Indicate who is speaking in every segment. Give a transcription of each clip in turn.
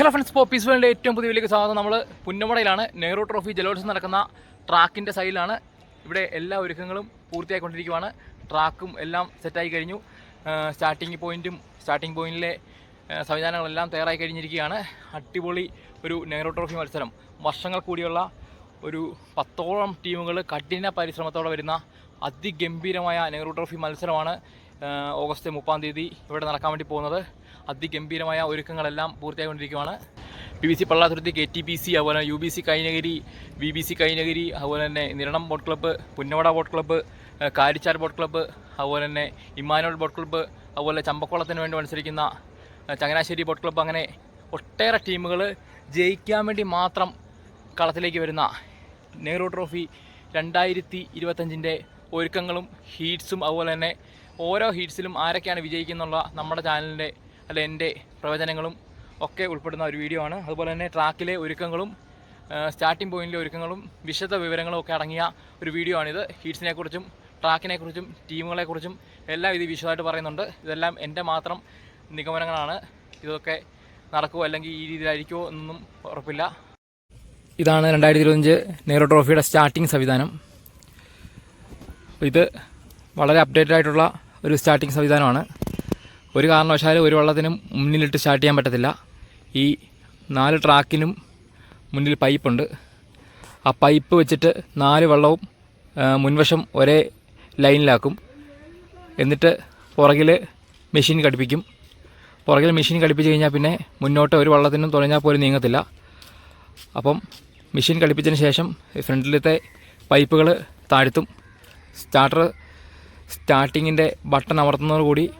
Speaker 1: Hello friends Popees world ഏറ്റവും പുതിയ വലിയ സ്വാഗതം. നമ്മൾ പുന്നമടയിലാണ്. നെഹ്റു ട്രോഫി ജലോത്സവം നടക്കുന്ന ട്രാക്കിന്റെ സൈഡിലാണ്. ഇവിടെ എല്ലാ ഒരുക്കങ്ങളും പൂർത്തിയായിക്കൊണ്ടിരിക്കുകയാണ് ട്രാക്കും എല്ലാം സെറ്റായി കഴിഞ്ഞു. സ്റ്റാർട്ടിംഗ് പോയിന്റും സ്റ്റാർട്ടിംഗ് പോയിന്റിലെ സംവിധാനങ്ങളെല്ലാം തയ്യാറായി കഴിഞ്ഞിരിക്കുകയാണ്. അടിപൊളി ഒരു നെഹ്റു ട്രോഫി മത്സരം. വർഷങ്ങൾ കൂടിയുള്ള ഒരു പത്തോളം ടീമുകൾ കഠിന പരിശ്രമത്തോടെ വരുന്ന അതിഗംഭീരമായ നെഹ്റു ട്രോഫി മത്സരമാണ് ഓഗസ്റ്റ് മുപ്പാം തീയതി ഇവിടെ നടക്കാൻ വേണ്ടി പോകുന്നത്. അതിഗംഭീരമായ ഒരുക്കങ്ങളെല്ലാം പൂർത്തിയായിക്കൊണ്ടിരിക്കുകയാണ്. P B C Pallathuruthy K T P C അതുപോലെ U B C Kainakary V B C Kainakary അതുപോലെ തന്നെ Niranam boat club Punnamada boat club Karichal boat club അതുപോലെ തന്നെ ഇമ്മാനുവൽ ബോട്ട് ക്ലബ്ബ് അതുപോലെ ചമ്പക്കുളത്തിന് വേണ്ടി മത്സരിക്കുന്ന ചങ്ങനാശ്ശേരി ബോട്ട് ക്ലബ്ബ് അങ്ങനെ ഒട്ടേറെ ടീമുകൾ ജയിക്കാൻ വേണ്ടി മാത്രം കളത്തിലേക്ക് വരുന്ന നെഹ്റു ട്രോഫി രണ്ടായിരത്തി ഇരുപത്തഞ്ചിന്റെ ഒരുക്കങ്ങളും ഹീറ്റ്സും അതുപോലെ തന്നെ ഓരോ ഹീറ്റ്സിലും ആരൊക്കെയാണ് വിജയിക്കുന്നുള്ള നമ്മുടെ ചാനലിന്റെ അല്ല എന്റെ പ്രവചനങ്ങളും ഒക്കെ ഉൾപ്പെടുന്ന ഒരു വീഡിയോ ആണ്. അതുപോലെ തന്നെ ട്രാക്കിലെ ഒരുക്കങ്ങളും സ്റ്റാർട്ടിംഗ് പോയിന്റിലെ ഒരുക്കങ്ങളും വിശദ വിവരങ്ങളും ഒക്കെ അടങ്ങിയ ഒരു വീഡിയോ ആണിത്. ഹീറ്റ്സിനെ കുറിച്ചും ട്രാക്കിനെ കുറിച്ചും ടീമുകളെ കുറിച്ചും എല്ലാം ഇത് വിശദമായിട്ട് പറയുന്നുണ്ട്. ഇതെല്ലാം എന്റെ മാത്രം നിഗമനങ്ങളാണ്. ഇതൊക്കെ നടക്കുമോ അല്ലെങ്കിൽ ഈ രീതിയിലായിരിക്കുമോ എന്നൊന്നും ഉറപ്പില്ല. ഇതാണ് രണ്ടായിരത്തി ഇരുപത്തഞ്ച് നെഹ്റു ട്രോഫിയുടെ സ്റ്റാർട്ടിംഗ് സംവിധാനം. ഇത് വളരെ അപ്ഡേറ്റഡ് ആയിട്ടുള്ള ഒരു സ്റ്റാർട്ടിംഗ് സംവിധാനമാണ്. ഒരു കാരണവശാലും ഒരു വള്ളത്തിനും മുന്നിലിട്ട് സ്റ്റാർട്ട് ചെയ്യാൻ പറ്റത്തില്ല. ഈ നാല് ട്രാക്കിനും മുന്നിൽ പൈപ്പുണ്ട്. ആ പൈപ്പ് വെച്ചിട്ട് നാല് വള്ളവും മുൻവശം ഒരേ ലൈനിലാക്കും. എന്നിട്ട് പുറകിൽ മെഷീൻ ഘടിപ്പിക്കും. പുറകിൽ മെഷീൻ ഘടിപ്പിച്ച് കഴിഞ്ഞാൽ പിന്നെ മുന്നോട്ട് ഒരു വള്ളത്തിനും തുഴഞ്ഞാൽ പോലും നീങ്ങത്തില്ല. അപ്പം മെഷീൻ ഘടിപ്പിച്ചതിന് ശേഷം ഫ്രണ്ടിലത്തെ പൈപ്പുകൾ താഴ്ത്തും. സ്റ്റാർട്ടർ സ്റ്റാർട്ടിങ്ങിന്റെ ബട്ടൺ അമർത്തുന്നതോടുകൂടി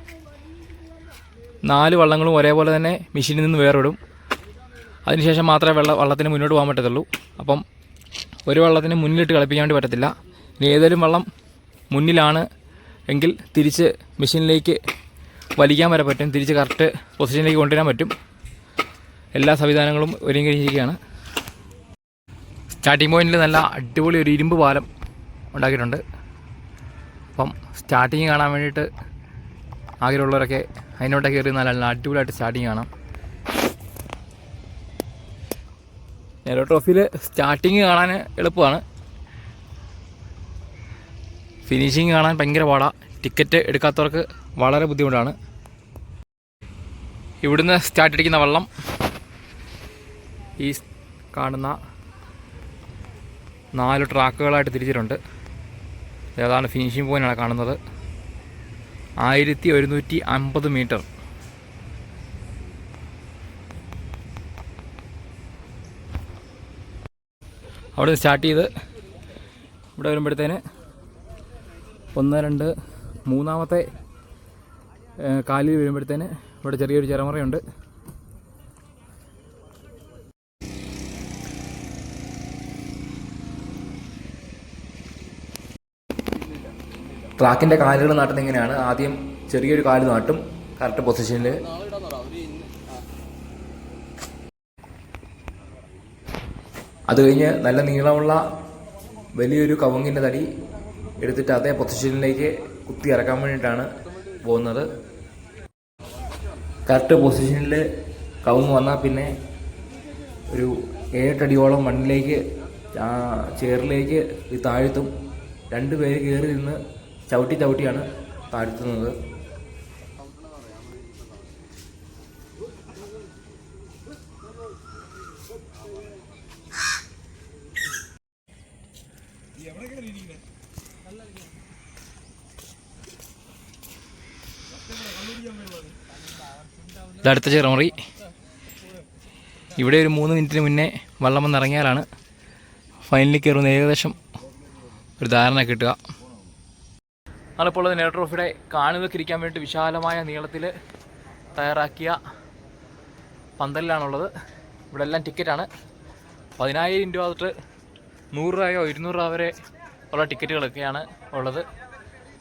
Speaker 1: നാല് വള്ളങ്ങളും ഒരേപോലെ തന്നെ മെഷീനിൽ നിന്ന് വേറിടും അതിനുശേഷം മാത്രമേ വെള്ള വള്ളത്തിന് മുന്നോട്ട് പോകാൻ പറ്റത്തുള്ളൂ. അപ്പം ഒരു വള്ളത്തിന് മുന്നിലിട്ട് കളിപ്പിക്കാൻ വേണ്ടി പറ്റത്തില്ല. ഇനി ഏതെങ്കിലും വള്ളം മുന്നിലാണ് എങ്കിൽ തിരിച്ച് മെഷീനിലേക്ക് വലിക്കാൻ വരെ പറ്റും. തിരിച്ച് കറക്റ്റ് പൊസിഷനിലേക്ക് കൊണ്ടുവരാൻ പറ്റും. എല്ലാ സംവിധാനങ്ങളും ഒരുങ്ങി കഴിഞ്ഞിരിക്കുകയാണ് സ്റ്റാർട്ടിംഗ് പോയിന്റിൽ നല്ല അടിപൊളി ഒരു ഇരുമ്പ് പാലം ഉണ്ടാക്കിയിട്ടുണ്ട്. അപ്പം സ്റ്റാർട്ടിങ് കാണാൻ വേണ്ടിയിട്ട് ആഗ്രഹമുള്ളവരൊക്കെ അതിനോട്ടൊക്കെ കയറി നല്ല അടിപൊളിയായിട്ട് സ്റ്റാർട്ടിങ് കാണാം. നെഹ്റു ട്രോഫിയിൽ സ്റ്റാർട്ടിങ് കാണാൻ എളുപ്പമാണ്. ഫിനിഷിങ് കാണാൻ ഭയങ്കര പാടാണ് ടിക്കറ്റ് എടുക്കാത്തവർക്ക് വളരെ ബുദ്ധിമുട്ടാണ്. ഇവിടുന്ന് സ്റ്റാർട്ട് അടിക്കുന്ന വെള്ളം ഈ കാണുന്ന നാല് ട്രാക്കുകളായിട്ട് തിരിച്ചിട്ടുണ്ട്. ഏതാണ് ഫിനിഷിംഗ് പോയിന്റാണ് കാണുന്നത്. ആയിരത്തി ഒരുന്നൂറ്റി അമ്പത് മീറ്റർ. അവിടെ സ്റ്റാർട്ട് ചെയ്ത് ഇവിടെ വരുമ്പോഴത്തേന് ഒന്ന് രണ്ട് മൂന്നാമത്തെ കാലിൽ വരുമ്പോഴത്തേന് ഇവിടെ ചെറിയൊരു ചിറമറയുണ്ട്. ട്രാക്കിന്റെ കാലുകൾ നാട്ടുന്ന എങ്ങനെയാണ്? ആദ്യം ചെറിയൊരു കാൽ നാട്ടും കറക്റ്റ് പൊസിഷനിൽ അത് കഴിഞ്ഞ് നല്ല നീളമുള്ള വലിയൊരു കവുങ്ങിന്റെ തടി എടുത്തിട്ട് അതേ പൊസിഷനിലേക്ക് കുത്തി ഇറക്കാൻ വേണ്ടിയിട്ടാണ് പോകുന്നത്. കറക്റ്റ് പൊസിഷനിൽ കവുങ്ങ് വന്നാൽ പിന്നെ ഒരു ഏഴട്ടടിയോളം മണ്ണിലേക്ക് ചേറിലേക്ക് താഴ്ത്തും രണ്ട് പേര് കയറി നിന്ന് ചവിട്ടി ചവിട്ടിയാണ് താഴ്ത്തുന്നത്. ഇതടുത്ത ചെറുമുറി. ഇവിടെ ഒരു മൂന്ന് മിനിറ്റിന് മുന്നേ വള്ളം വന്നിറങ്ങിയാലാണ് ഫൈനലിൽ കയറുന്ന ഏകദേശം ഒരു ധാരണ കിട്ടുക. നമ്മളിപ്പോൾ ഉള്ളത് നെഹ്റു ട്രോഫിയുടെ കാണികൾക്ക് ഇരിക്കാൻ വേണ്ടി വിശാലമായ നീളത്തിൽ തയ്യാറാക്കിയ പന്തലിലാണുള്ളത്. ഇവിടെ എല്ലാം ടിക്കറ്റാണ് പതിനായിരം രൂപ തൊട്ട് നൂറ് രൂപയോ ഇരുന്നൂറ് രൂപ വരെ ഉള്ള ടിക്കറ്റുകളൊക്കെയാണ് ഉള്ളത്.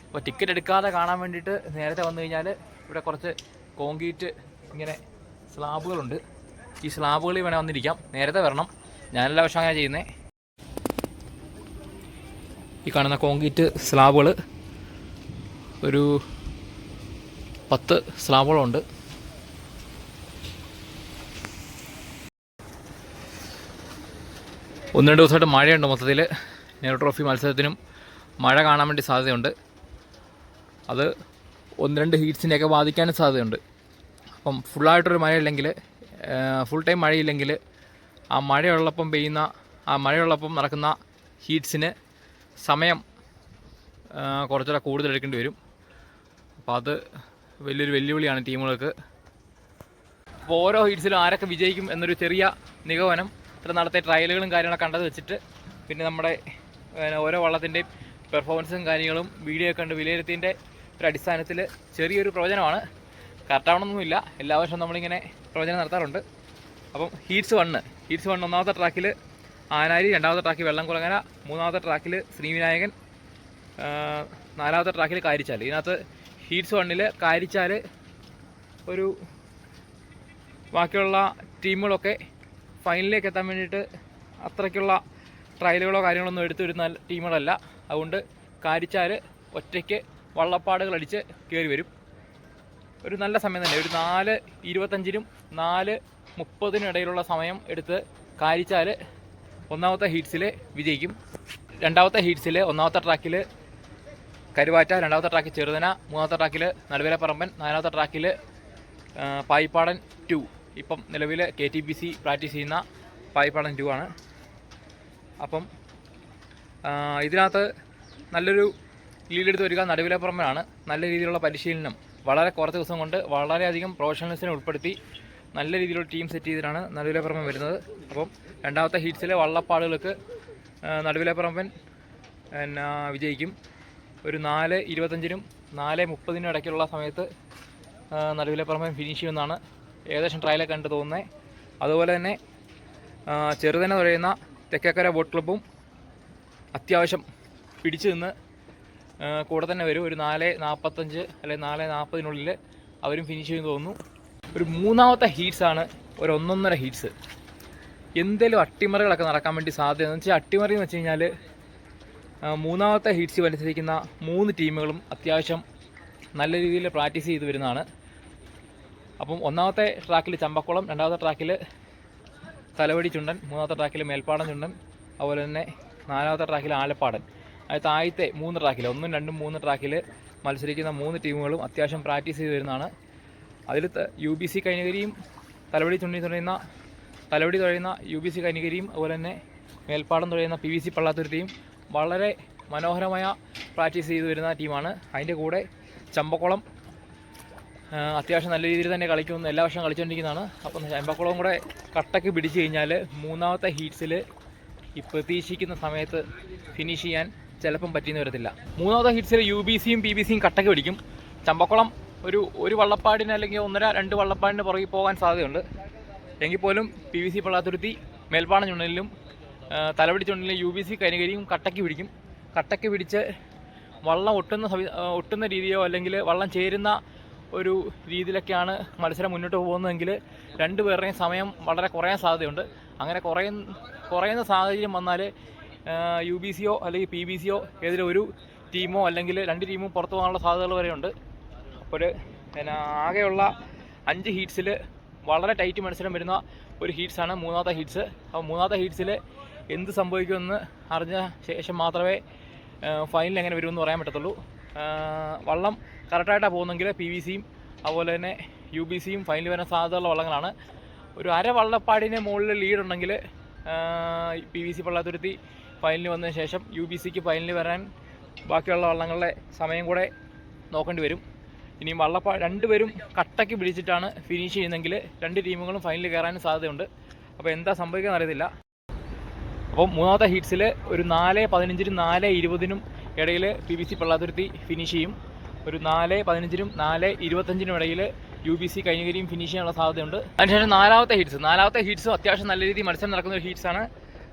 Speaker 1: അപ്പോൾ ടിക്കറ്റ് എടുക്കാതെ കാണാൻ വേണ്ടിയിട്ട് നേരത്തെ വന്നു കഴിഞ്ഞാൽ ഇവിടെ കുറച്ച് കോൺക്രീറ്റ് ഇങ്ങനെ സ്ലാബുകളുണ്ട്. ഈ സ്ലാബുകളിൽ വേണേൽ വന്നിരിക്കാം. നേരത്തെ വരണം. ഞാനെല്ലാ വർഷം അങ്ങനെ ചെയ്യുന്നത് ഈ കാണുന്ന കോൺക്രീറ്റ് സ്ലാബുകൾ ഒരു പത്ത് സ്ലാബുകളുണ്ട്. ഒന്ന് രണ്ട് ദിവസമായിട്ട് മഴയുണ്ട് മൊത്തത്തിൽ നെഹ്റു ട്രോഫി മത്സരത്തിനും മഴ കാണാൻ വേണ്ടി സാധ്യതയുണ്ട്. അത് ഒന്ന് രണ്ട് ഹീറ്റ്സിനെയൊക്കെ ബാധിക്കാനും സാധ്യതയുണ്ട്. അപ്പം ഫുള്ളായിട്ടൊരു മഴയില്ലെങ്കിൽ ഫുൾ ടൈം മഴയില്ലെങ്കിൽ ആ മഴയുള്ളപ്പം പെയ്യുന്ന ആ മഴയുള്ളപ്പം നടക്കുന്ന ഹീറ്റ്സിന് സമയം കുറച്ചുകൂടെ കൂടുതൽ എടുക്കേണ്ടി വരും. അപ്പോൾ അത് വലിയൊരു വെല്ലുവിളിയാണ് ടീമുകൾക്ക്. അപ്പോൾ ഓരോ ഹീറ്റ്സിലും ആരൊക്കെ വിജയിക്കും എന്നൊരു ചെറിയ നിഗമനം ഇത്ര നടത്തിയ ട്രയലുകളും കാര്യങ്ങളൊക്കെ കണ്ടത് വെച്ചിട്ട് പിന്നെ നമ്മുടെ ഓരോ വള്ളത്തിന്റെയും പെർഫോമൻസും കാര്യങ്ങളും വീഡിയോ കണ്ട് വിലയിരുത്തിന്റെ ഒരു അടിസ്ഥാനത്തിൽ ചെറിയൊരു പ്രവചനമാണ്. കറക്റ്റാവണമെന്നൊന്നുമില്ല എല്ലാ വർഷവും നമ്മളിങ്ങനെ പ്രവചനം നടത്താറുണ്ട്. അപ്പം ഹീറ്റ്സ് വണ്ണ് ഹീറ്റ്സ് വണ്ണ് ഒന്നാമത്തെ ട്രാക്കിൽ ആനാരി രണ്ടാമത്തെ ട്രാക്കിൽ വെള്ളംകുളങ്ങര മൂന്നാമത്തെ ട്രാക്കിൽ ശ്രീവിനായകൻ നാലാമത്തെ ട്രാക്കിൽ കാരിച്ചാൽ ഇതിനകത്ത് ഹീറ്റ്സ് വണ്ണിൽ കാരിച്ചാൽ ഒരു ബാക്കിയുള്ള ടീമുകളൊക്കെ ഫൈനലിലേക്ക് എത്താൻ വേണ്ടിയിട്ട് അത്രയ്ക്കുള്ള ട്രയലുകളോ കാര്യങ്ങളൊന്നും എടുത്തു വരുന്ന ടീമുകളല്ല. അതുകൊണ്ട് കാരിച്ചാൽ ഒറ്റയ്ക്ക് വള്ളപ്പാടുകൾ അടിച്ച് കയറി വരും. ഒരു നല്ല സമയം തന്നെ. ഒരു നാല് ഇരുപത്തഞ്ചിനും നാല് മുപ്പതിനും ഇടയിലുള്ള സമയം എടുത്ത് കാരിച്ചാൽ ഒന്നാമത്തെ ഹീറ്റ്സിൽ വിജയിക്കും. രണ്ടാമത്തെ ഹീറ്റ്സിൽ ഒന്നാമത്തെ ട്രാക്കിൽ കരുവാറ്റ രണ്ടാമത്തെ ട്രാക്കിൽ ചെറുതന മൂന്നാമത്തെ ട്രാക്കിൽ നടുവേല പറമ്പൻ നാലാമത്തെ ട്രാക്കിൽ പായിപ്പാടൻ ടു ഇപ്പം നിലവിൽ K T P C practice ചെയ്യുന്ന പായിപ്പാടൻ ടു ആണ്. അപ്പം ഇതിനകത്ത് നല്ലൊരു ലീഡെടുത്ത് വരിക നടുവിലെ പുറമ്പനാണ് നല്ല രീതിയിലുള്ള പരിശീലനം വളരെ കുറച്ച് ദിവസം കൊണ്ട് വളരെയധികം പ്രൊഫഷണൽസിനെ ഉൾപ്പെടുത്തി നല്ല രീതിയിലുള്ള ടീം സെറ്റ് ചെയ്തിട്ടാണ് നടുവിലെ പുറമ്പൻ വരുന്നത്. അപ്പം രണ്ടാമത്തെ ഹീറ്റ്സിലെ വള്ളപ്പാടുകൾക്ക് ആ, നടുവിലെ പുറമ്പൻ എന്നാ വിജയിക്കും. ഒരു നാല് ഇരുപത്തഞ്ചിനും നാല് മുപ്പതിനും ഇടയ്ക്കുള്ള സമയത്ത് ആ, നടുവിലെ പറമ്പൻ ഫിനിഷ് ചെയ്യുമെന്നാണ് ഏകദേശം ട്രയലൊക്കെ കണ്ട് തോന്നുന്നത് അതുപോലെ തന്നെ ചെറുതന്നെ ചെറുതന തുഴയുന്ന തെക്കേക്കര ബോട്ട് ക്ലബ്ബും അത്യാവശ്യം പിടിച്ചു നിന്ന് കൂടെ തന്നെ വരും. ഒരു നാല് നാൽപ്പത്തഞ്ച് അല്ലെങ്കിൽ നാല് നാൽപ്പതിനുള്ളിൽ അവരും ഫിനിഷ് ചെയ്യുമെന്ന് തോന്നുന്നു. ഒരു മൂന്നാമത്തെ ഹീറ്റ്സാണ് ഒരു ഒന്നൊന്നര ഹീറ്റ്സ് എന്തെങ്കിലും അട്ടിമറികളൊക്കെ നടക്കാൻ വേണ്ടി സാധ്യത എന്ന് വെച്ചാൽ അട്ടിമറി എന്ന് വെച്ച് കഴിഞ്ഞാൽ മൂന്നാമത്തെ ഹീറ്റ്സിൽ മത്സരിക്കുന്ന മൂന്ന് ടീമുകളും അത്യാവശ്യം നല്ല രീതിയിൽ പ്രാക്ടീസ് ചെയ്തു വരുന്നതാണ്. അപ്പം ഒന്നാമത്തെ ട്രാക്കിൽ ചമ്പക്കുളം രണ്ടാമത്തെ ട്രാക്കിൽ തലവടി ചുണ്ടൻ മൂന്നാമത്തെ ട്രാക്കിൽ മേൽപ്പാടൻ ചുണ്ടൻ അതുപോലെ തന്നെ നാലാമത്തെ ട്രാക്കിൽ ആലപ്പാടൻ. അതായത് താഴത്തെ മൂന്ന് ട്രാക്കിൽ ഒന്നും രണ്ടും മൂന്ന് ട്രാക്കിൽ മത്സരിക്കുന്ന മൂന്ന് ടീമുകളും അത്യാവശ്യം പ്രാക്ടീസ് ചെയ്ത് വരുന്നതാണ്. അതിൽ യു ബി സി കൈനകരിയും തലവടി ചുണ്ടി തുഴയുന്ന തലവടി തുഴയുന്ന യു ബി സി കൈനകരിയും അതുപോലെ തന്നെ മേൽപ്പാടം തുഴയുന്ന പി വി സി പള്ളാത്തുരുത്തിയും വളരെ മനോഹരമായ പ്രാക്ടീസ് ചെയ്തു വരുന്ന ടീമാണ്. അതിന്റെ കൂടെ ചമ്പക്കുളം അത്യാവശ്യം നല്ല രീതിയിൽ തന്നെ കളിക്കുന്നു. എല്ലാ വർഷവും കളിച്ചുകൊണ്ടിരിക്കുന്നതാണ് അപ്പം ചമ്പക്കുളം കൂടെ കട്ടക്ക് പിടിച്ചു കഴിഞ്ഞാൽ മൂന്നാമത്തെ ഹീറ്റ്സിൽ ഈ പ്രതീക്ഷിക്കുന്ന സമയത്ത് ഫിനിഷ് ചെയ്യാൻ ചിലപ്പം പറ്റിയെന്ന് വരത്തില്ല. മൂന്നാമത്തെ ഹീറ്റ്സിൽ യു ബി സിയും പി ബി സിയും കട്ടക്ക് പിടിക്കും. ചമ്പക്കുളം ഒരു ഒരു വള്ളപ്പാടിന് അല്ലെങ്കിൽ ഒന്നര രണ്ട് വള്ളപ്പാടിന് പുറകിൽ പോകാൻ സാധ്യതയുണ്ട്. എങ്കിൽ പോലും P V C Pallathuruthy Melpadam ചുണ്ടലിലും ആ, തലപിടി ചുണ്ടലിലും യു ബി സി കരികരിയും കട്ടക്ക് പിടിക്കും. കട്ടക്ക് പിടിച്ച് വള്ളം ഒട്ടുന്ന സവി- ഒട്ടുന്ന രീതിയോ അല്ലെങ്കിൽ വള്ളം ചേരുന്ന ഒരു രീതിയിലൊക്കെയാണ് മത്സരം മുന്നോട്ട് പോകുന്നതെങ്കിൽ രണ്ടുപേരുടെയും സമയം വളരെ കുറയാൻ സാധ്യതയുണ്ട്. അങ്ങനെ കുറയ കുറയുന്ന സാഹചര്യം വന്നാൽ യു ബി സിയോ അല്ലെങ്കിൽ പി ബി സിയോ ഏതെങ്കിലും ഒരു ടീമോ അല്ലെങ്കിൽ രണ്ട് ടീമും പുറത്തു പോകാനുള്ള സാധ്യതകൾ വരെയുണ്ട് അപ്പോൾ പിന്നെ ആകെയുള്ള അഞ്ച് ഹീറ്റ്സിൽ വളരെ ടൈറ്റ് മത്സരം വരുന്ന ഒരു ഹീറ്റ്സാണ് മൂന്നാമത്തെ ഹീറ്റ്സ്. അപ്പോൾ മൂന്നാമത്തെ ഹീറ്റ്സിൽ എന്ത് സംഭവിക്കുമെന്ന് അറിഞ്ഞ ശേഷം മാത്രമേ ഫൈനൽ എങ്ങനെ വരുമെന്ന് പറയാൻ പറ്റത്തുള്ളൂ. വള്ളം കറക്റ്റായിട്ടാണ് പോകുന്നെങ്കിൽ പി വി സിയും അതുപോലെ തന്നെ യു ബി സിയും ഫൈനൽ വരാൻ സാധ്യതയുള്ള വള്ളങ്ങളാണ്. ഒരു അര വള്ളപ്പാടിന് മുകളിൽ ലീഡ് ഉണ്ടെങ്കിൽ പി വി സി പള്ളാത്തുരുത്തി ഫൈനലിൽ വന്നതിന് ശേഷം യു ബി സിക്ക് ഫൈനലിൽ വരാൻ ബാക്കിയുള്ള വള്ളങ്ങളുടെ സമയം കൂടെ നോക്കേണ്ടി വരും. ഇനി വള്ളപ്പാ രണ്ടുപേരും കട്ടയ്ക്ക് പിടിച്ചിട്ടാണ് ഫിനിഷ് ചെയ്യുന്നതെങ്കിൽ രണ്ട് ടീമുകളും ഫൈനലിൽ കയറാനും സാധ്യതയുണ്ട്. അപ്പോൾ എന്താ സംഭവിക്കാൻ അറിയത്തില്ല. അപ്പോൾ മൂന്നാമത്തെ ഹീറ്റ്സിൽ ഒരു നാല് പതിനഞ്ചിനും നാല് ഇരുപതിനും ഇടയിൽ P B C Pallathuruthy finish ചെയ്യും. ഒരു നാല് പതിനഞ്ചിനും നാല് ഇരുപത്തഞ്ചിനും ഇടയിൽ യു ബി സി കൈനകരിയും ഫിനിഷ് ചെയ്യാനുള്ള സാധ്യതയുണ്ട്. അതിനുശേഷം നാലാമത്തെ ഹീറ്റ്സ് നാലാമത്തെ ഹീറ്റ്സും അത്യാവശ്യം നല്ല രീതിയിൽ മത്സരം നടക്കുന്ന ഒരു ഹീറ്റ്സാണ്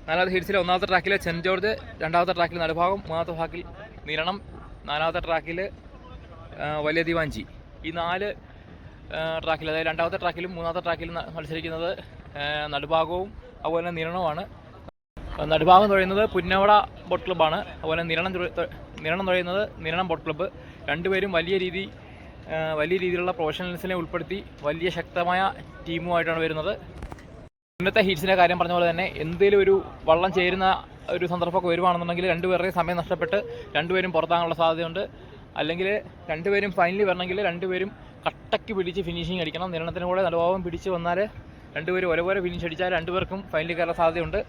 Speaker 1: നാലാമത്തെ ഹീറ്റ്സിൽ ഒന്നാമത്തെ ട്രാക്കിൽ സെന്റ് ജോർജ് രണ്ടാമത്തെ ട്രാക്കിൽ നടുഭാഗം മൂന്നാമത്തെ ട്രാക്കിൽ നിരണം നാലാമത്തെ ട്രാക്കിൽ വലിയ ദിവാഞ്ചി ഈ നാല് ട്രാക്കിൽ അതായത് രണ്ടാമത്തെ ട്രാക്കിലും മൂന്നാമത്തെ ട്രാക്കിലും മത്സരിക്കുന്നത് നടുഭാഗവും അതുപോലെ നിരണവുമാണ്. നടുഭാഗം തുഴയുന്നത് പുന്നവട ബോട്ട് ക്ലബ്ബാണ് അതുപോലെ നിരണം നിരണം തുഴയുന്നത് നിരണം ബോട്ട് ക്ലബ്ബ് രണ്ടുപേരും വലിയ രീതി വലിയ രീതിയിലുള്ള പ്രൊഫഷണൽസിനെ ഉൾപ്പെടുത്തി വലിയ ശക്തമായ ടീമുമായിട്ടാണ് വരുന്നത്. ഇന്നത്തെ ഹീറ്റ്സിന്റെ കാര്യം പറഞ്ഞ പോലെ തന്നെ എന്തെങ്കിലും ഒരു വള്ളം ചേരുന്ന ഒരു സന്ദർഭമൊക്കെ വരുവാണെന്നുണ്ടെങ്കിൽ രണ്ടുപേരുടെയും സമയം നഷ്ടപ്പെട്ട് രണ്ടുപേരും പുറത്താകാനുള്ള സാധ്യതയുണ്ട്. അല്ലെങ്കിൽ രണ്ടുപേരും ഫൈനലി വരണമെങ്കിൽ രണ്ടുപേരും കട്ടയ്ക്ക് പിടിച്ച് ഫിനിഷിങ് അടിക്കണം. നിരണത്തിന് കൂടെ നടുഭാവം പിടിച്ച് വന്നാൽ രണ്ടുപേരും ഒരേപോലെ ഫിനിഷ് അടിച്ചാൽ രണ്ടുപേർക്കും ഫൈനലിൽ കയറാൻ സാധ്യതയുണ്ട്.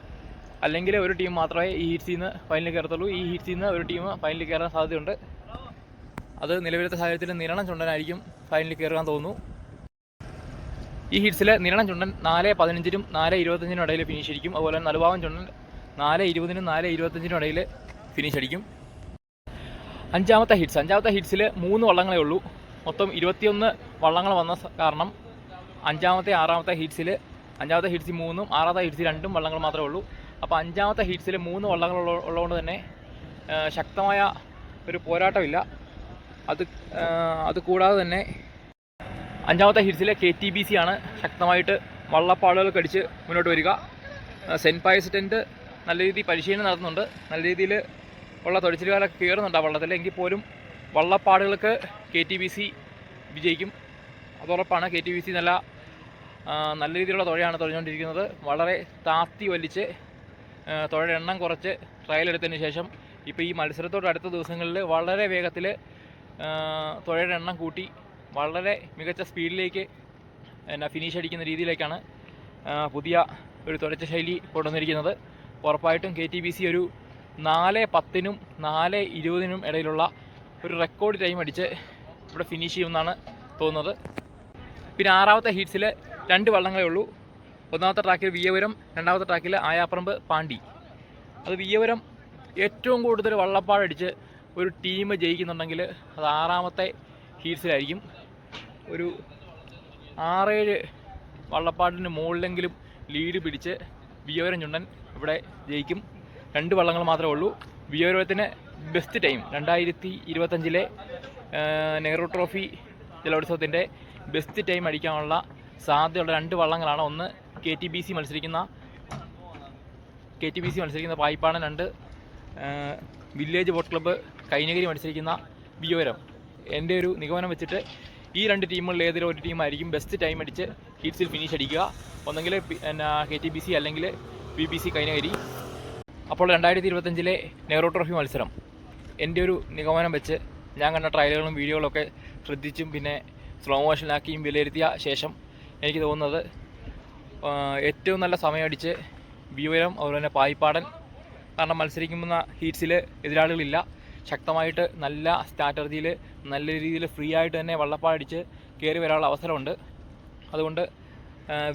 Speaker 1: അല്ലെങ്കിൽ ഒരു ടീം മാത്രമേ ഈ ഹീറ്റ്സിൽ നിന്ന് ഫൈനലിൽ കയറത്തുള്ളൂ. ഈ ഹീറ്റ്സിൽ നിന്ന് ഒരു ടീം ഫൈനലിൽ കയറാൻ സാധ്യതയുണ്ട്. അത് നിലവിലത്തെ സാഹചര്യത്തിൽ നിരണം ചുണ്ടനായിരിക്കും ഫൈനലിൽ കയറാൻ തോന്നുന്നു. ഈ ഹീറ്റ്സിലെ നിരണം ചുണ്ടൻ നാല് പതിനഞ്ചിനും നാല് ഇരുപത്തഞ്ചിനും ഇടയിൽ ഫിനിഷ് അടിക്കും. അതുപോലെ നലുഭാവൻ ചുണ്ടൻ നാല് ഇരുപതിനും നാല് ഇരുപത്തഞ്ചിനും ഇടയിൽ ഫിനിഷ് അടിക്കും. അഞ്ചാമത്തെ ഹിറ്റ്സ് അഞ്ചാമത്തെ ഹിറ്റ്സിൽ മൂന്ന് വള്ളങ്ങളേ ഉള്ളൂ. മൊത്തം ഇരുപത്തിയൊന്ന് വള്ളങ്ങൾ വന്ന കാരണം അഞ്ചാമത്തെ ആറാമത്തെ ഹിറ്റ്സിൽ അഞ്ചാമത്തെ ഹിറ്റ്സിൽ മൂന്നും ആറാമത്തെ ഹിറ്റ്സിൽ രണ്ടും വള്ളങ്ങൾ മാത്രമേ ഉള്ളൂ. അപ്പോൾ അഞ്ചാമത്തെ ഹീറ്റ്സിൽ മൂന്ന് വള്ളങ്ങൾ ഉള്ളതുകൊണ്ട് തന്നെ ശക്തമായ ഒരു പോരാട്ടമില്ല. അത് അത് കൂടാതെ തന്നെ അഞ്ചാമത്തെ ഹീറ്റ്സിലെ കെ ടി ബി സി ആണ് ശക്തമായിട്ട് വള്ളപ്പാടുകൾ കടിച്ച് മുന്നോട്ട് വരിക. സെന്റ് പായസ് ടെന്റ് നല്ല രീതിയിൽ പരിശീലനം നടത്തുന്നുണ്ട്. നല്ല രീതിയിൽ ഉള്ള തൊഴിച്ചിലുകാരൊക്കെ കയറുന്നുണ്ട് ആ വള്ളത്തിൽ എങ്കിൽ പോലും വള്ളപ്പാടുകൾക്ക് കെ ടി ബി സി വിജയിക്കും. അതുറപ്പാണ് കെ ടി ബി സി നല്ല നല്ല രീതിയിലുള്ള തുഴയാണ് തുഴഞ്ഞുകൊണ്ടിരിക്കുന്നത്. വളരെ താത്തി വലിച്ച് തുഴയുടെ എണ്ണം കുറച്ച് ട്രയൽ എടുത്തതിന് ശേഷം ഇപ്പോൾ ഈ മത്സരത്തോട് അടുത്ത ദിവസങ്ങളിൽ വളരെ വേഗത്തിൽ തുഴയുടെ എണ്ണം കൂട്ടി വളരെ മികച്ച സ്പീഡിലേക്ക് എന്നാ ഫിനിഷ് അടിക്കുന്ന രീതിയിലേക്കാണ് പുതിയ ഒരു തുഴച്ച ശൈലി കൊണ്ടുവന്നിരിക്കുന്നത്. ഉറപ്പായിട്ടും കെ ടി ബി സി ഒരു നാല് പത്തിനും നാല് ഇരുപതിനും ഇടയിലുള്ള ഒരു റെക്കോർഡ് ടൈം അടിച്ച് ഇവിടെ ഫിനിഷ് ചെയ്യുമെന്നാണ് തോന്നുന്നത്. പിന്നെ ആറാമത്തെ ഹീറ്റ്സിൽ രണ്ട് വള്ളങ്ങളേ ഉള്ളൂ. ഒന്നാമത്തെ ട്രാക്കിൽ വിയപുരം രണ്ടാമത്തെ ട്രാക്കിൽ ആയാപ്പറമ്പ് പാണ്ടി. അത് വിയപുരം ഏറ്റവും കൂടുതൽ വള്ളപ്പാടടിച്ച് ഒരു ടീം ജയിക്കുന്നുണ്ടെങ്കിൽ അത് ആറാമത്തെ ഹീറ്റ്സിലായിരിക്കും ഒരു ആറേഴ് വള്ളപ്പാടിന് മുകളിലെങ്കിലും ലീഡ് പിടിച്ച് വിയവരം ചുണ്ടൻ ഇവിടെ ജയിക്കും. രണ്ട് വള്ളങ്ങൾ മാത്രമേ ഉള്ളൂ. വിയവരത്തിന് ബെസ്റ്റ് ടൈം രണ്ടായിരത്തി ഇരുപത്തഞ്ചിലെ നെഹ്റു ട്രോഫി ജലോത്സവത്തിന്റെ ബെസ്റ്റ് ടൈം അടിക്കാനുള്ള സാധ്യതയുള്ള രണ്ട് വള്ളങ്ങളാണ്. ഒന്ന് കെ ടി ബി സി മത്സരിക്കുന്ന കെ ടി ബി സി മത്സരിക്കുന്ന പായിപ്പാടൻ രണ്ട് വില്ലേജ് ബോട്ട് ക്ലബ്ബ് കൈനഗിരി മത്സരിക്കുന്ന വിയോരം. എന്റെ ഒരു നിഗമനം വെച്ചിട്ട് ഈ രണ്ട് ടീമുകളിൽ ഏതെങ്കിലും ഒരു ടീമായിരിക്കും ബെസ്റ്റ് ടൈം അടിച്ച് ഹീറ്റ്സിൽ ഫിനിഷ് അടിക്കുക. ഒന്നെങ്കിൽ എന്നാ കെ ടി ബി സി അല്ലെങ്കിൽ ബി ബി സി കൈനഗിരി. അപ്പോൾ രണ്ടായിരത്തി ഇരുപത്തഞ്ചിലെ നെഹ്റു ട്രോഫി മത്സരം. എന്റെ ഒരു നിഗമനം വെച്ച് ഞാൻ കണ്ട ട്രയലുകളും വീഡിയോകളൊക്കെ ശ്രദ്ധിച്ചും പിന്നെ സ്ലോ മോഷനിലാക്കിയും വിലയിരുത്തിയ ശേഷം എനിക്ക് തോന്നുന്നത് ഏറ്റവും നല്ല സമയമടിച്ച് വ്യൂവരം അതുപോലെ തന്നെ പായിപ്പാടൻ കാരണം മത്സരിക്കുന്ന ഹീറ്റ്സിൽ എതിരാളികളില്ല. ശക്തമായിട്ട് നല്ല സ്ട്രാറ്റജിയിൽ നല്ല രീതിയിൽ ഫ്രീ ആയിട്ട് തന്നെ വള്ളപ്പാടിച്ച് കയറി വരാനുള്ള അവസരമുണ്ട്. അതുകൊണ്ട്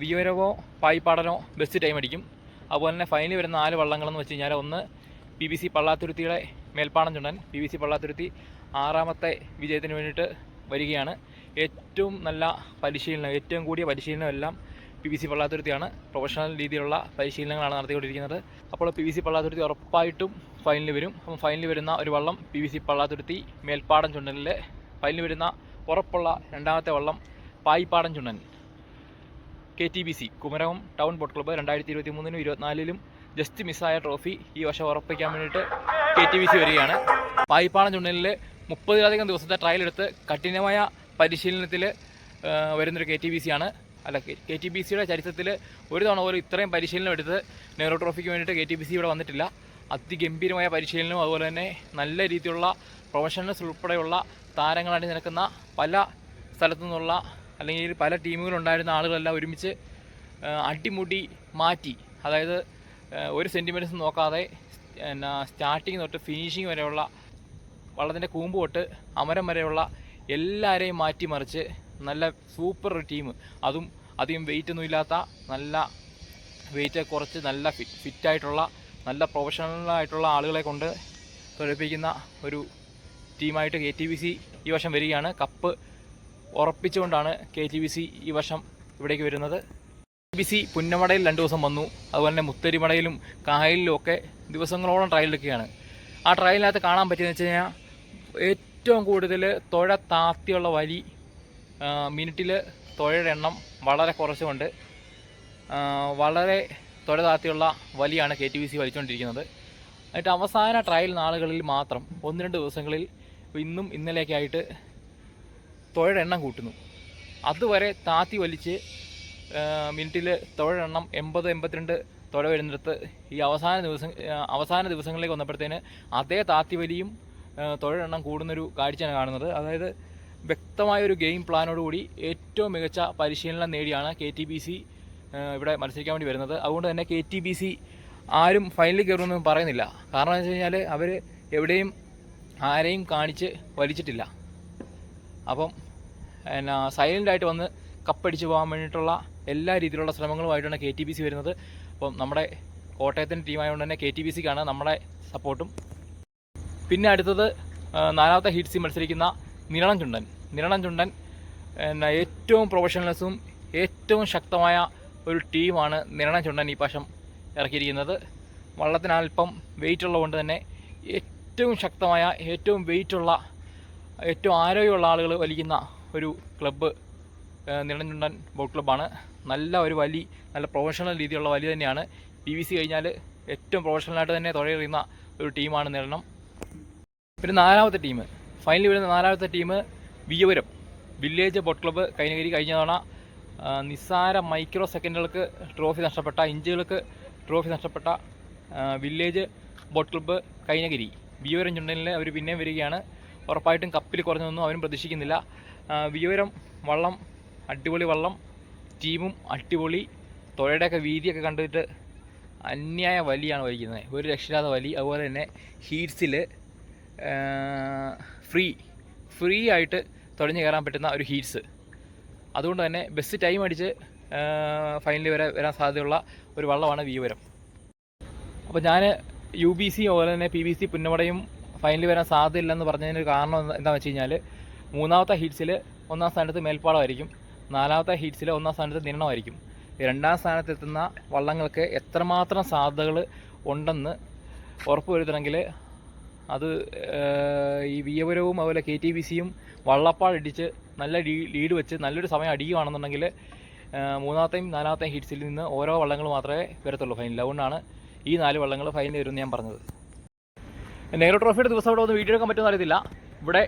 Speaker 1: വിയരവോ പായിപ്പാടനോ ബെസ്റ്റ് ടൈം അടിക്കും. അതുപോലെ തന്നെ ഫൈനലിൽ വരുന്ന നാല് വള്ളങ്ങളെന്ന് വെച്ച് കഴിഞ്ഞാൽ ഒന്ന് P B C പള്ളാത്തുരുത്തിയുടെ Melpadam Chundan. P B C Pallathuruthy ആറാമത്തെ വിജയത്തിന് വേണ്ടിയിട്ട് വരികയാണ്. ഏറ്റവും നല്ല പരിശീലനം ഏറ്റവും കൂടിയ പരിശീലനം എല്ലാം പി വി സി പള്ളാത്തുരുത്തിയാണ് പ്രൊഫഷണൽ രീതിയിലുള്ള പരിശീലനങ്ങളാണ് നടത്തിക്കൊണ്ടിരിക്കുന്നത്. അപ്പോൾ പി വി സി പള്ളാത്തുരുത്തി ഉറപ്പായിട്ടും ഫൈനലിൽ വരും. അപ്പം ഫൈനലിൽ വരുന്ന ഒരു വള്ളം P V C Pallathuruthy Melpadam ചുണ്ടനിൽ ഫൈനലിൽ വരുന്ന ഉറപ്പുള്ള രണ്ടാമത്തെ വള്ളം Payippadan Chundan. K T B C Kumarakom town boat club രണ്ടായിരത്തി ഇരുപത്തി മൂന്നിനും ഇരുപത്തിനാലിലും ജസ്റ്റ് മിസ്സായ ട്രോഫി ഈ വർഷം ഉറപ്പിക്കാൻ വേണ്ടിയിട്ട് കെ ടി ബി സി വരികയാണ്. പായിപ്പാടം ചുണ്ടനിൽ മുപ്പതിലധികം ദിവസത്തെ ട്രയൽ എടുത്ത് കഠിനമായ പരിശീലനത്തിൽ വരുന്നൊരു കെ ടി ബി സി ആണ്. അല്ല കെ ടി ബി സിയുടെ ചരിത്രത്തിൽ ഒരു തവണ പോലും ഇത്രയും പരിശീലനം എടുത്ത് നെഹ്റു ട്രോഫിക്ക് വേണ്ടിയിട്ട് കെ ടി ബി സി ഇവിടെ വന്നിട്ടില്ല. അതിഗംഭീരമായ പരിശീലനവും അതുപോലെ തന്നെ നല്ല രീതിയിലുള്ള പ്രൊഫഷണൽസ് ഉൾപ്പെടെയുള്ള താരങ്ങളാണ് നിൽക്കുന്ന പല സ്ഥലത്തു നിന്നുള്ള അല്ലെങ്കിൽ പല ടീമുകളുണ്ടായിരുന്ന ആളുകളെല്ലാം ഒരുമിച്ച് അടിമുടി മാറ്റി. അതായത് ഒരു സെന്റിമെന്റ്സ് നോക്കാതെ എന്നാ സ്റ്റാർട്ടിങ് തൊട്ട് ഫിനിഷിങ് വരെയുള്ള വള്ളത്തിന്റെ കൂമ്പ് തൊട്ട് അമരം വരെയുള്ള എല്ലാവരെയും മാറ്റിമറിച്ച് നല്ല സൂപ്പർ ടീം. അതും അധികം വെയിറ്റ് ഒന്നും ഇല്ലാത്ത നല്ല വെയിറ്റ് കുറച്ച് നല്ല ഫിറ്റ് ഫിറ്റായിട്ടുള്ള നല്ല പ്രൊഫഷണലായിട്ടുള്ള ആളുകളെ കൊണ്ട് തൊഴിപ്പിക്കുന്ന ഒരു ടീമായിട്ട് കെ ടി ബി സി ഈ വർഷം വരികയാണ്. കപ്പ് ഉറപ്പിച്ചുകൊണ്ടാണ് കെ ടി ബി സി ഈ വർഷം ഇവിടേക്ക് വരുന്നത്. കെ ബി സി പുന്നമടയിൽ രണ്ട് ദിവസം വന്നു. അതുപോലെ തന്നെ മുത്തരിമടയിലും കായലിലും ഒക്കെ ദിവസങ്ങളോളം ട്രയൽ എടുക്കുകയാണ്. ആ ട്രയലിനകത്ത് കാണാൻ പറ്റിയെന്ന് വെച്ച് കഴിഞ്ഞാൽ ഏറ്റവും കൂടുതൽ തുഴ താത്തിയുള്ള വലി മിനിറ്റിൽ തുഴയുടെ എണ്ണം വളരെ കുറച്ചുകൊണ്ട് വളരെ തുഴ താത്തിയുള്ള വലിയാണ് കെ ടി വി സി വലിച്ചുകൊണ്ടിരിക്കുന്നത്. എന്നിട്ട് അവസാന ട്രയൽ നാളുകളിൽ മാത്രം ഒന്ന് രണ്ട് ദിവസങ്ങളിൽ ഇന്നും ഇന്നലെയൊക്കെ ആയിട്ട് തുഴയുടെ എണ്ണം കൂട്ടുന്നു. അതുവരെ താത്തി വലിച്ച് മിനിറ്റിൽ തുഴയെണ്ണം എൺപത് എൺപത്തിരണ്ട് തുഴ വരുന്നിടത്ത് ഈ അവസാന ദിവസം അവസാന ദിവസങ്ങളിലേക്ക് വന്നപ്പോഴത്തേന് അതേ താത്തി വലിയും തുഴ എണ്ണം കൂടുന്നൊരു കാഴ്ചയാണ് കാണുന്നത്. അതായത് വ്യക്തമായൊരു ഗെയിം പ്ലാനോടുകൂടി ഏറ്റവും മികച്ച പരിശീലനം നേടിയാണ് കെ ടി ബി സി ഇവിടെ മത്സരിക്കാൻ വേണ്ടി വരുന്നത്. അതുകൊണ്ട് തന്നെ കെ ടി ബി സി ആരും ഫൈനലിൽ കയറുമെന്നും പറയുന്നില്ല. കാരണം എന്ന് വെച്ച് കഴിഞ്ഞാൽ അവർ എവിടെയും ആരെയും കാണിച്ച് വലിച്ചിട്ടില്ല. അപ്പം എന്നാ സൈലന്റായിട്ട് വന്ന് കപ്പടിച്ച് പോകാൻ വേണ്ടിയിട്ടുള്ള എല്ലാ രീതിയിലുള്ള ശ്രമങ്ങളുമായിട്ടാണ് കെ ടി ബി സി വരുന്നത്. അപ്പം നമ്മുടെ കോട്ടയത്തിന്റെ ടീമായതുകൊണ്ട് തന്നെ കെ ടി ബി സിക്കാണ് നമ്മുടെ സപ്പോർട്ടും പിന്നെ അടുത്തത് നാലാമത്തെ ഹീറ്റ്സിൽ മത്സരിക്കുന്ന നിരണം ചുണ്ടൻ. നിരണം ചുണ്ടൻ എന്നാ ഏറ്റവും പ്രൊഫഷണൽസും ഏറ്റവും ശക്തമായ ഒരു ടീമാണ് നിരണം ചുണ്ടൻ ഈ പ്രാവശ്യം ഇറക്കിയിരിക്കുന്നത്. വള്ളത്തിന് അല്പം വെയിറ്റ് ഉള്ളതുകൊണ്ട് തന്നെ ഏറ്റവും ശക്തമായ ഏറ്റവും വെയിറ്റുള്ള ഏറ്റവും ആരോഗ്യമുള്ള ആളുകൾ വലിക്കുന്ന ഒരു ക്ലബ്ബ് നിരണം ചുണ്ടൻ ബോട്ട് ക്ലബ്ബാണ് നല്ല ഒരു വലി നല്ല പ്രൊഫഷണൽ രീതിയിലുള്ള വലി തന്നെയാണ്. പി വി സി കഴിഞ്ഞാൽ ഏറ്റവും പ്രൊഫഷണലായിട്ട് തന്നെ തുഴയെറിയുന്ന ഒരു ടീമാണ് നിരണം പിന്നെ നാലാമത്തെ ടീം. ഫൈനലിൽ വരുന്ന നാലാമത്തെ team Veeyapuram village boat club Kainakary കഴിഞ്ഞ തവണ നിസ്സാര മൈക്രോ സെക്കൻഡുകൾക്ക് ട്രോഫി നഷ്ടപ്പെട്ട ഇഞ്ചുകൾക്ക് ട്രോഫി നഷ്ടപ്പെട്ട village boat club Kainakary Veeyapuram ചുണ്ടനിൽ അവർ പിന്നെയും വരികയാണ്. ഉറപ്പായിട്ടും കപ്പിൽ കുറഞ്ഞൊന്നും അവരും പ്രതീക്ഷിക്കുന്നില്ല. വിയവരം വള്ളം അടിപൊളി വള്ളം ടീമും അടിപൊളി തുഴയുടെയൊക്കെ വീതിയൊക്കെ കണ്ടിട്ട് അന്യായ വലിയാണ് വലിക്കുന്നത് ഒരു രക്ഷയില്ലാത്ത വലി. അതുപോലെ തന്നെ ഹീറ്റ്സിൽ ഫ്രീ ഫ്രീ ആയിട്ട് തുഴഞ്ഞു കയറാൻ പറ്റുന്ന ഒരു ഹീറ്റ്സ് അതുകൊണ്ട് തന്നെ ബസ് ടൈം അടിച്ച് ഫൈനലി വരെ വരാൻ സാധ്യതയുള്ള ഒരു വള്ളമാണ് വീവരം. അപ്പോൾ ഞാൻ യു ബി സി അതുപോലെ തന്നെ പി ബി സി പുന്നമടയും ഫൈനലി വരാൻ സാധ്യതയില്ലെന്ന് പറഞ്ഞതിന് കാരണം എന്താ- എന്താണെന്ന് വെച്ച് കഴിഞ്ഞാൽ മൂന്നാമത്തെ ഹീറ്റ്സിൽ ഒന്നാം സ്ഥാനത്ത് മേൽപ്പാളമായിരിക്കും. നാലാമത്തെ ഹീറ്റ്സിൽ ഒന്നാം സ്ഥാനത്ത് നിരണമായിരിക്കും രണ്ടാം സ്ഥാനത്തെത്തുന്ന വള്ളങ്ങൾക്ക് എത്രമാത്രം സാധ്യതകൾ ഉണ്ടെന്ന് ഉറപ്പുവരുത്തണമെങ്കിൽ അത് ഈ വിയപുരവും അതുപോലെ കെ ടി ബി സിയും വള്ളപ്പാടിടിച്ച് നല്ല ലീഡ് വെച്ച് നല്ലൊരു സമയം അടിയുകയാണെന്നുണ്ടെങ്കിൽ മൂന്നാമത്തെയും നാലാമത്തെയും ഹിറ്റ്സിൽ നിന്ന് ഓരോ വള്ളങ്ങൾ മാത്രമേ വരത്തുള്ളൂ ഫൈനലിൽ. അതുകൊണ്ടാണ് ഈ നാല് വള്ളങ്ങൾ ഫൈനലിൽ വരുമെന്ന് ഞാൻ പറഞ്ഞത്. നെഹ്റു ട്രോഫിയുടെ ദിവസം അവിടെ ഒന്ന് വീഡിയോ എടുക്കാൻ പറ്റുമെന്ന് അറിയത്തില്ല. ഇവിടെ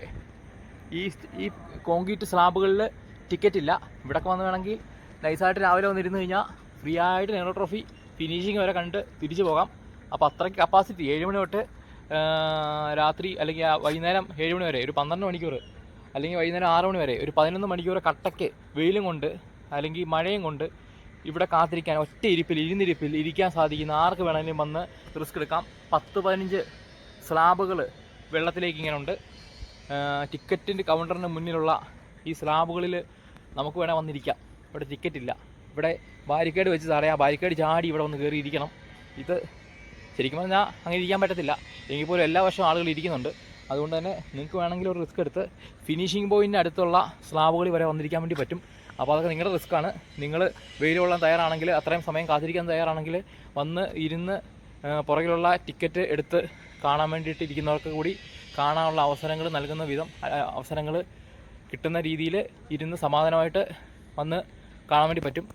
Speaker 1: ഈ ഈ കോൺക്രീറ്റ് സ്ലാബുകളിൽ ടിക്കറ്റ് ഇല്ല ഇവിടെയൊക്കെ വന്ന് വേണമെങ്കിൽ നൈസായിട്ട് രാവിലെ വന്നിരുന്ന് കഴിഞ്ഞാൽ ഫ്രീ ആയിട്ട് നെഹ്റു ട്രോഫി ഫിനിഷിങ് വരെ കണ്ടിട്ട് തിരിച്ചു പോകാം. അപ്പോൾ അത്രയ്ക്ക് കപ്പാസിറ്റി. ഏഴ് മണി തൊട്ട് രാത്രി അല്ലെങ്കിൽ വൈകുന്നേരം ഏഴ് മണി വരെ ഒരു പന്ത്രണ്ട് മണിക്കൂർ അല്ലെങ്കിൽ വൈകുന്നേരം ആറ് മണി വരെ ഒരു പതിനൊന്ന് മണിക്കൂർ കട്ടയ്ക്ക് വെയിലും കൊണ്ട് അല്ലെങ്കിൽ മഴയും കൊണ്ട് ഇവിടെ കാത്തിരിക്കാൻ ഒറ്റ ഇരിപ്പിൽ ഇരുന്നിരിപ്പിൽ ഇരിക്കാൻ സാധിക്കുന്ന ആർക്ക് വേണമെങ്കിലും വന്ന് റിസ്ക് എടുക്കാം. പത്ത് പതിനഞ്ച് സ്ലാബുകൾ വെള്ളത്തിലേക്ക് ഇങ്ങനെ ഉണ്ട്. ടിക്കറ്റിന്റെ കൗണ്ടറിന് മുന്നിലുള്ള ഈ സ്ലാബുകളിൽ നമുക്ക് വേണേൽ വന്നിരിക്കാം. ഇവിടെ ടിക്കറ്റ് ഇല്ല ഇവിടെ ബാരിക്കേഡ് വെച്ച് തടയാം. ബാരിക്കേഡ് ചാടി ഇവിടെ വന്ന് കയറി ഇരിക്കണം ഇത് ശരിക്കും പറഞ്ഞാൽ അങ്ങനെ ഇരിക്കാൻ പറ്റത്തില്ല. എങ്കിൽ പോലും എല്ലാ വർഷവും ആളുകൾ ഇരിക്കുന്നുണ്ട്. അതുകൊണ്ട് തന്നെ നിങ്ങൾക്ക് വേണമെങ്കിൽ ഒരു റിസ്ക് എടുത്ത് ഫിനിഷിംഗ് പോയിന്റ് അടുത്തുള്ള സ്ലാബുകളിൽ വരെ വന്നിരിക്കാൻ വേണ്ടി പറ്റും. അപ്പോൾ അതൊക്കെ നിങ്ങളുടെ റിസ്ക്കാണ് നിങ്ങൾ വെയിൽ കൊള്ളാൻ തയ്യാറാണെങ്കിൽ അത്രയും സമയം കാത്തിരിക്കാൻ തയ്യാറാണെങ്കിൽ വന്ന് ഇരുന്ന് പുറകിലുള്ള ടിക്കറ്റ് എടുത്ത് കാണാൻ വേണ്ടിയിട്ട് ഇരിക്കുന്നവർക്ക് കൂടി കാണാനുള്ള അവസരങ്ങൾ നൽകുന്ന വിധം അവസരങ്ങൾ കിട്ടുന്ന രീതിയിൽ ഇരുന്ന് സമാധാനമായിട്ട് വന്ന് കാണാൻ വേണ്ടി പറ്റും.